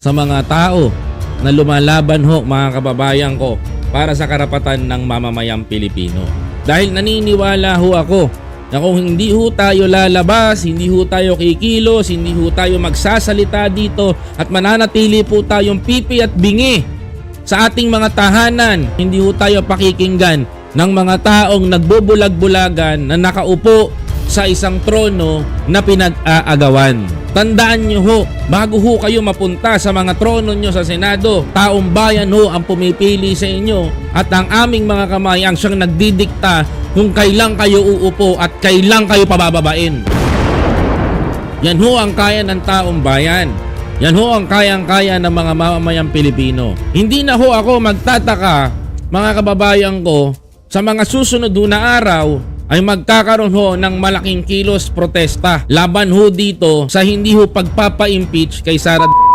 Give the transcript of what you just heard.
sa mga tao na lumalaban ho mga kababayan ko para sa karapatan ng mamamayang Pilipino. Dahil naniniwala ho ako na kung hindi ho tayo lalabas, hindi ho tayo kikilos, hindi ho tayo magsasalita dito at mananatili po tayong pipi at bingi sa ating mga tahanan, hindi ho tayo pakikinggan ng mga taong nagbubulag-bulagan na nakaupo sa isang trono na pinag-aagawan. Tandaan nyo ho, bago ho kayo mapunta sa mga trono nyo sa Senado, taong bayan ho ang pumipili sa inyo at ang aming mga kamay ang siyang nagdidikta kung kailan kayo uupo at kailan kayo pabababain. Yan ho ang kaya ng taong bayan. Yan ho ang kayang-kaya ng mga mamamayang Pilipino. Hindi na ho ako magtataka, mga kababayan ko, sa mga susunod na araw ay magkakaroon ho ng malaking kilos protesta. Laban ho dito sa hindi ho pagpapa-impeach kay Sara